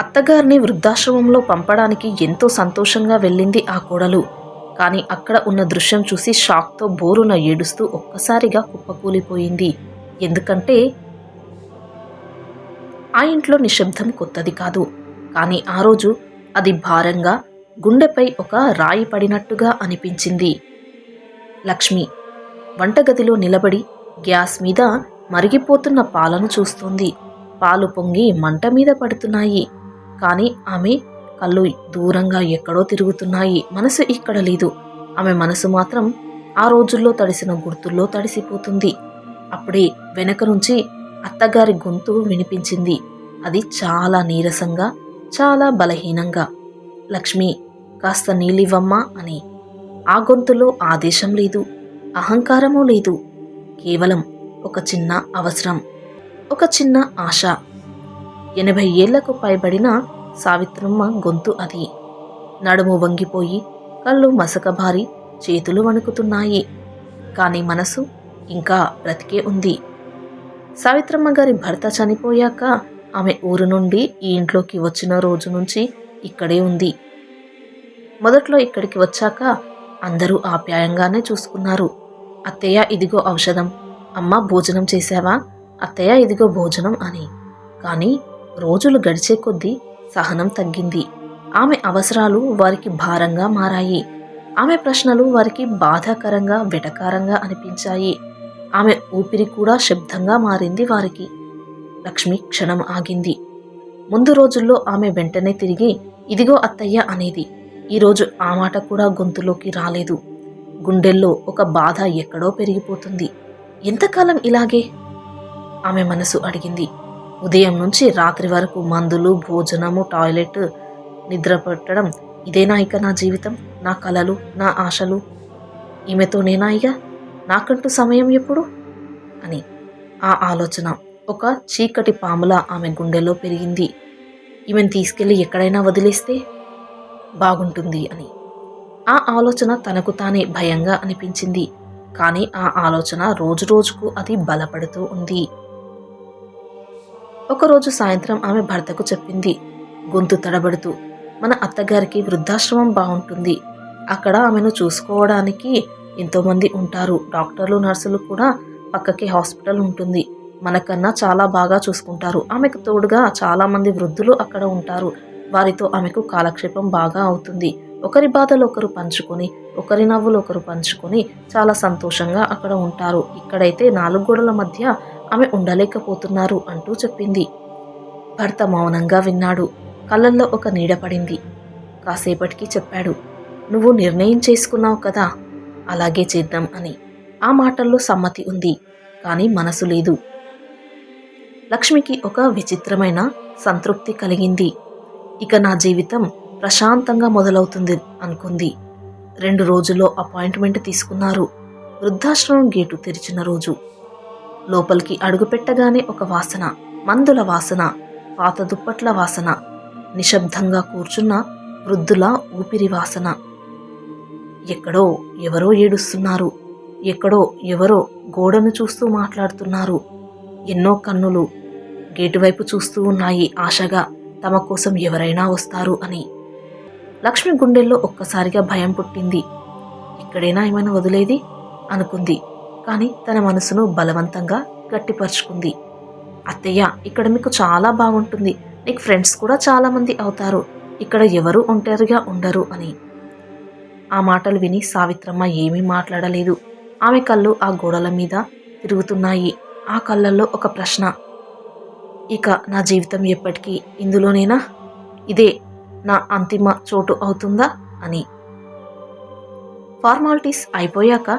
అత్తగారిని వృద్ధాశ్రమంలో పంపడానికి ఎంతో సంతోషంగా వెళ్ళింది ఆ కోడలు. కానీ అక్కడ ఉన్న దృశ్యం చూసి షాక్తో బోరున ఏడుస్తూ ఒక్కసారిగా కుప్పకూలిపోయింది. ఎందుకంటే ఆ ఇంట్లో నిశ్శబ్దం కొత్తది కాదు. కానీ ఆ రోజు అది భారంగా గుండెపై ఒక రాయి పడినట్టుగా అనిపించింది. లక్ష్మి వంటగదిలో నిలబడి గ్యాస్ మీద మరిగిపోతున్న పాలను చూస్తోంది. పాలు పొంగి మంట మీద పడుతున్నాయి. కానీ ఆమె కళ్ళు దూరంగా ఎక్కడో తిరుగుతున్నాయి. మనసు ఇక్కడ లేదు. ఆమె మనసు మాత్రం ఆ రోజుల్లో తడిసిన గుర్తుల్లో తడిసిపోతుంది. అప్పుడే వెనక నుంచి అత్తగారి గొంతు వినిపించింది. అది చాలా నీరసంగా చాలా బలహీనంగా లక్ష్మి కాస్త నీళ్ళివ్వమ్మా అని. ఆ గొంతులో ఆదేశం లేదు అహంకారమూ లేదు. కేవలం ఒక చిన్న అవసరం ఒక చిన్న ఆశ. ఎనభై ఏళ్ళకు పైబడిన సావిత్రమ్మ గొంతు అది. నడుము వంగిపోయి కళ్ళు మసకబారి చేతులు వణుకుతున్నాయి. కానీ మనసు ఇంకా బ్రతికే ఉంది. సావిత్రమ్మ గారి భర్త చనిపోయాక ఆమె ఊరు నుండి ఈ ఇంట్లోకి వచ్చిన రోజు నుంచి ఇక్కడే ఉంది. మొదట్లో ఇక్కడికి వచ్చాక అందరూ ఆప్యాయంగానే చూసుకున్నారు. అత్తయ్య ఇదిగో ఔషధం. అమ్మ భోజనం చేశావా? అత్తయ్య ఇదిగో భోజనం అని. కానీ రోజులు గడిచే కొద్దీ సహనం తగ్గింది. ఆమె అవసరాలు వారికి భారంగా మారాయి. ఆమె ప్రశ్నలు వారికి బాధాకరంగా వెటకారంగా అనిపించాయి. ఆమె ఊపిరి కూడా శబ్దంగా మారింది వారికి. లక్ష్మి క్షణం ఆగింది. ముందు రోజుల్లో ఆమె వెంటనే తిరిగి ఇదిగో అత్తయ్య అనేది. ఈరోజు ఆ మాట కూడా గొంతులోకి రాలేదు. గుండెల్లో ఒక బాధ ఎక్కడో పెరిగిపోతుంది. ఎంతకాలం ఇలాగే? ఆమె మనసు అడిగింది. ఉదయం నుంచి రాత్రి వరకు మందులు భోజనము టాయిలెట్ నిద్ర పెట్టడం ఇదేనా ఇక నా జీవితం? నా కలలు నా ఆశలు? ఈమెతోనేనా ఇక? నాకంటూ సమయం ఎప్పుడు? అని ఆ ఆలోచన ఒక చీకటి పాములా ఆమె గుండెలో పెరిగింది. ఈమెను తీసుకెళ్ళి ఎక్కడైనా వదిలేస్తే బాగుంటుంది అని. ఆ ఆలోచన తనకు తానే భయంగా అనిపించింది. కానీ ఆ ఆలోచన రోజు రోజుకు అది బలపడుతూ ఉంది. ఒకరోజు సాయంత్రం ఆమె భర్తకు చెప్పింది. గొంతు తడబడుతూ మన అత్తగారికి వృద్ధాశ్రమం బాగుంటుంది అక్కడ ఆమెను చూసుకోవడానికి ఎంతోమంది ఉంటారు. డాక్టర్లు నర్సులు కూడా పక్కకి హాస్పిటల్ ఉంటుంది. మనకన్నా చాలా బాగా చూసుకుంటారు. ఆమెకు తోడుగా చాలామంది వృద్ధులు అక్కడ ఉంటారు. వారితో ఆమెకు కాలక్షేపం బాగా అవుతుంది. ఒకరి బాధలు ఒకరు పంచుకొని ఒకరి నవ్వులు ఒకరు పంచుకొని చాలా సంతోషంగా అక్కడ ఉంటారు. ఇక్కడైతే నాలుగు గోడల మధ్య ఆమె ఉండలేకపోతున్నారు అంటూ చెప్పింది. భర్త మౌనంగా విన్నాడు. కళ్ళల్లో ఒక నీడ పడింది. కాసేపటికి చెప్పాడు నువ్వు నిర్ణయం చేసుకున్నావు కదా అలాగే చేద్దాం అని. ఆ మాటల్లో సమ్మతి ఉంది కానీ మనసు లేదు. లక్ష్మికి ఒక విచిత్రమైన సంతృప్తి కలిగింది. ఇక నా జీవితం ప్రశాంతంగా మొదలవుతుంది అనుకుంది. రెండు రోజుల్లో అపాయింట్మెంట్ తీసుకున్నారు. వృద్ధాశ్రమం గేటు తెరిచిన రోజు. లోపలికి అడుగుపెట్టగానే ఒక వాసన మందుల వాసన పాత దుప్పట్ల వాసన నిశ్శబ్దంగా కూర్చున్న వృద్ధుల ఊపిరి వాసన. ఎక్కడో ఎవరో ఏడుస్తున్నారు ఎక్కడో ఎవరో గోడను చూస్తూ మాట్లాడుతున్నారు. ఎన్నో కన్నులు గేటు వైపు చూస్తూ ఉన్నాయి ఆశగా తమ కోసం ఎవరైనా వస్తారు అని. లక్ష్మి గుండెల్లో ఒక్కసారిగా భయం పుట్టింది. ఇక్కడైనా ఏమైనా వదిలేది అనుకుంది. కానీ తన మనసును బలవంతంగా గట్టిపరుచుకుంది. అత్తయ్య ఇక్కడ మీకు చాలా బాగుంటుంది. నీకు ఫ్రెండ్స్ కూడా చాలామంది అవుతారు. ఇక్కడ ఎవరు ఒంటరిగా ఉండరు అని. ఆ మాటలు విని సావిత్రమ్మ ఏమీ మాట్లాడలేదు. ఆమె కళ్ళు ఆ గోడల మీద తిరుగుతున్నాయి. ఆ కళ్ళల్లో ఒక ప్రశ్న. ఇక నా జీవితం ఎప్పటికీ ఇందులోనేనా? ఇదే నా అంతిమ చోటు అవుతుందా? అని. ఫార్మాలిటీస్ అయిపోయాక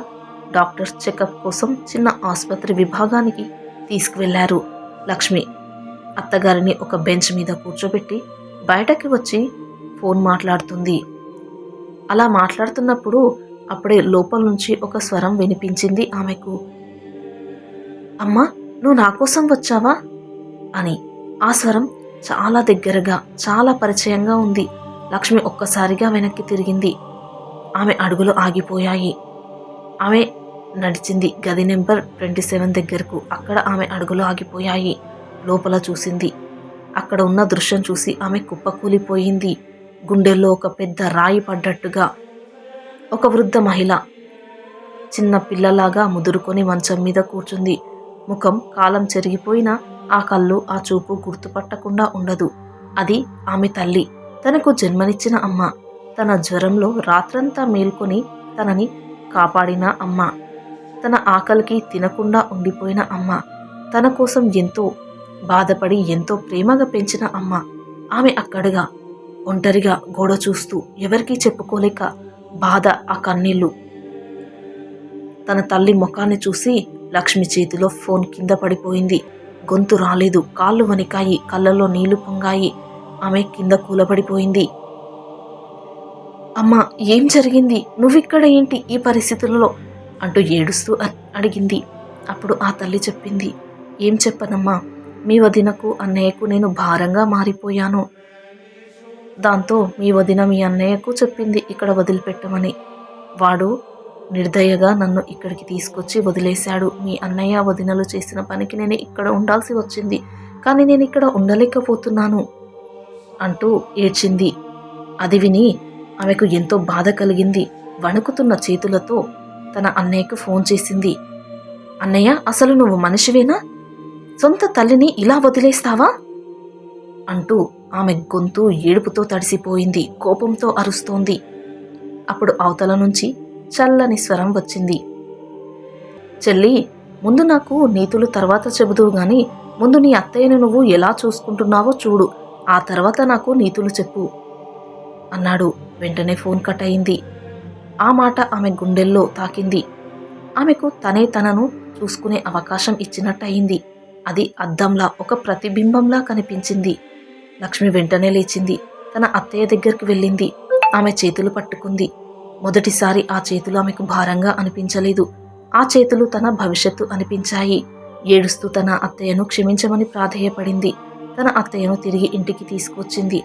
డాక్టర్స్ చెకప్ కోసం చిన్న ఆసుపత్రి విభాగానికి తీసుకువెళ్ళారు. లక్ష్మి అత్తగారిని ఒక బెంచ్ మీద కూర్చోబెట్టి బయటకి వచ్చి ఫోన్ మాట్లాడుతుంది. అలా మాట్లాడుతున్నప్పుడు అప్పుడే లోపల నుంచి ఒక స్వరం వినిపించింది ఆమెకు. అమ్మా నువ్వు నా కోసం వచ్చావా? అని. ఆ స్వరం చాలా దగ్గరగా చాలా పరిచయంగా ఉంది. లక్ష్మి ఒక్కసారిగా వెనక్కి తిరిగింది. ఆమె అడుగులు ఆగిపోయాయి. ఆమె నడిచింది. గది నెంబర్ ట్వంటీ సెవెన్ దగ్గరకు. అక్కడ ఆమె అడుగులు ఆగిపోయాయి. లోపల చూసింది. అక్కడ ఉన్న దృశ్యం చూసి ఆమె కుప్పకూలిపోయింది గుండెల్లో ఒక పెద్ద రాయి పడ్డట్టుగా. ఒక వృద్ధ మహిళ. చిన్న పిల్లలాగా ముదురుకొని మంచం మీద కూర్చుంది. ముఖం కాలం చెరిగిపోయినా ఆ కళ్ళు ఆ చూపు గుర్తుపట్టకుండా ఉండదు. అది ఆమె తల్లి. తనకు జన్మనిచ్చిన అమ్మ. తన జ్వరంలో రాత్రంతా మేల్కొని తనని కాపాడిన అమ్మ. తన ఆకలికి తినకుండా ఉండిపోయిన అమ్మ. తన కోసం ఎంతో బాధపడి ఎంతో ప్రేమగా పెంచిన అమ్మ. ఆమె అక్కడగా ఒంటరిగా గోడ చూస్తూ ఎవరికీ చెప్పుకోలేక బాధ ఆ కన్నీళ్ళు తన తల్లి ముఖాన్ని చూసి లక్ష్మి చేతిలో ఫోన్ కింద పడిపోయింది. గొంతు రాలేదు కాళ్ళు వణికాయి కళ్ళల్లో నీళ్ళు పొంగాయి. ఆమె కింద కూలబడిపోయింది. అమ్మ ఏం జరిగింది? నువ్విక్కడ ఏంటి ఈ పరిస్థితులలో? అంటూ ఏడుస్తూ అడిగింది. అప్పుడు ఆ తల్లి చెప్పింది ఏం చెప్పనమ్మా మీ వదినకు అన్నయ్యకు నేను భారంగా మారిపోయాను. దాంతో మీ వదిన మీ అన్నయ్యకు చెప్పింది ఇక్కడ వదిలిపెట్టమని. వాడు నిర్దయగా నన్ను ఇక్కడికి తీసుకొచ్చి వదిలేశాడు. మీ అన్నయ్య వదినలు చేసిన పనికి నేను ఇక్కడ ఉండాల్సి వచ్చింది. కానీ నేను ఇక్కడ ఉండలేకపోతున్నాను అంటూ ఏడ్చింది. అది విని ఆమెకు ఎంతో బాధ కలిగింది. వణుకుతున్న చేతులతో తన అన్నయ్యకు ఫోన్ చేసింది. అన్నయ్య అసలు నువ్వు మనిషివేనా? సొంత తల్లిని ఇలా వదిలేస్తావా? అంటూ ఆమె గొంతు ఏడుపుతో తడిసిపోయింది కోపంతో అరుస్తోంది. అప్పుడు అవతల నుంచి చల్లని స్వరం వచ్చింది. చెల్లి ముందు నాకు నీతులు తర్వాత చెబుదువు గాని ముందు నీ అత్తయ్యను నువ్వు ఎలా చూసుకుంటున్నావో చూడు ఆ తర్వాత నాకు నీతులు చెప్పు అన్నాడు. వెంటనే ఫోన్ కట్ అయింది. ఆ మాట ఆమె గుండెల్లో తాకింది. ఆమెకు తనే తనను చూసుకునే అవకాశం ఇచ్చినట్టయింది. అది అద్దంలా ఒక ప్రతిబింబంలా కనిపించింది. లక్ష్మి వెంటనే లేచింది. తన అత్తయ్య దగ్గరికి వెళ్ళింది. ఆమె చేతులు పట్టుకుంది. మొదటిసారి ఆ చేతులు ఆమెకు భారంగా అనిపించలేదు. ఆ చేతులు తన భవిష్యత్తు అనిపించాయి. ఏడుస్తూ తన అత్తయ్యను క్షమించమని ప్రాధేయపడింది. తన అత్తయ్యను తిరిగి ఇంటికి తీసుకొచ్చింది.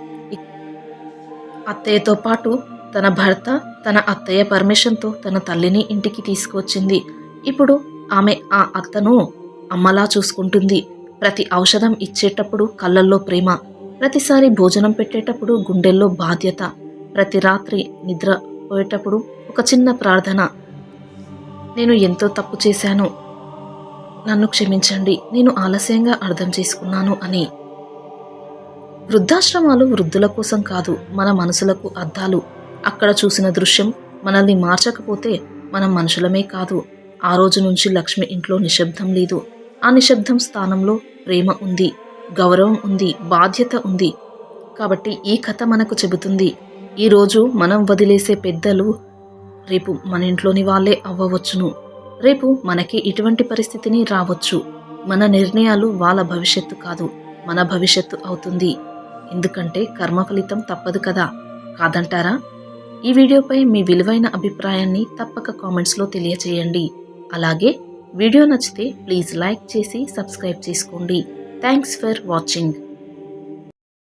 అత్తయ్యతో పాటు తన భర్త తన అత్తయ్య పర్మిషన్తో తన తల్లిని ఇంటికి తీసుకువచ్చింది. ఇప్పుడు ఆమె ఆ అత్తను అమ్మలా చూసుకుంటుంది. ప్రతి ఔషధం ఇచ్చేటప్పుడు కళ్ళల్లో ప్రేమ ప్రతిసారి భోజనం పెట్టేటప్పుడు గుండెల్లో బాధ్యత ప్రతి రాత్రి నిద్ర పోయేటప్పుడు ఒక చిన్న ప్రార్థన. నేను ఎంతో తప్పు చేశాను. నన్ను క్షమించండి నేను ఆలస్యంగా అర్థం చేసుకున్నాను అని. వృద్ధాశ్రమాలు వృద్ధుల కోసం కాదు మన మనసులకు అద్దాలు. అక్కడ చూసిన దృశ్యం మనల్ని మార్చకపోతే మనం మనుషులమే కాదు. ఆ రోజు నుంచి లక్ష్మి ఇంట్లో నిశ్శబ్దం లేదు. ఆ నిశ్శబ్దం స్థానంలో ప్రేమ ఉంది గౌరవం ఉంది బాధ్యత ఉంది. కాబట్టి ఈ కథ మనకు చెబుతుంది ఈరోజు మనం వదిలేసే పెద్దలు రేపు మన ఇంట్లోని వాళ్ళే అవ్వవచ్చును. రేపు మనకి ఇటువంటి పరిస్థితిని రావచ్చు. మన నిర్ణయాలు వాళ్ళ భవిష్యత్తు కాదు మన భవిష్యత్తు అవుతుంది. ఎందుకంటే కర్మ ఫలితం తప్పదు కదా. కాదంటారా? ఈ వీడియోపై మీ విలువైన అభిప్రాయాన్ని తప్పక కామెంట్స్లో తెలియచేయండి. అలాగే వీడియో నచ్చితే ప్లీజ్ లైక్ చేసి సబ్స్క్రైబ్ చేసుకోండి. Thanks for watching.